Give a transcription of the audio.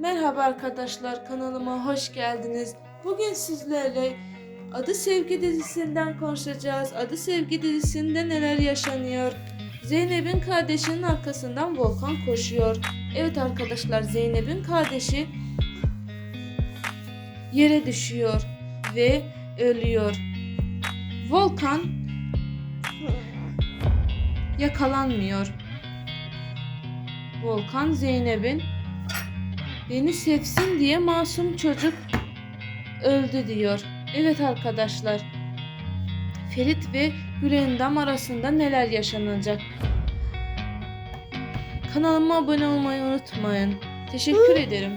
Merhaba arkadaşlar kanalıma hoş geldiniz. Bugün sizlerle Adı Sevgi dizisinden konuşacağız. Adı Sevgi dizisinde neler yaşanıyor? Zeynep'in kardeşinin arkasından Volkan koşuyor. Evet arkadaşlar Zeynep'in kardeşi yere düşüyor ve ölüyor. Volkan yakalanmıyor. Volkan Zeynep'in beni sevsin diye masum çocuk öldü diyor. Evet arkadaşlar. Ferit ve Gülendam arasında neler yaşanacak? Kanalıma abone olmayı unutmayın. Teşekkür ederim.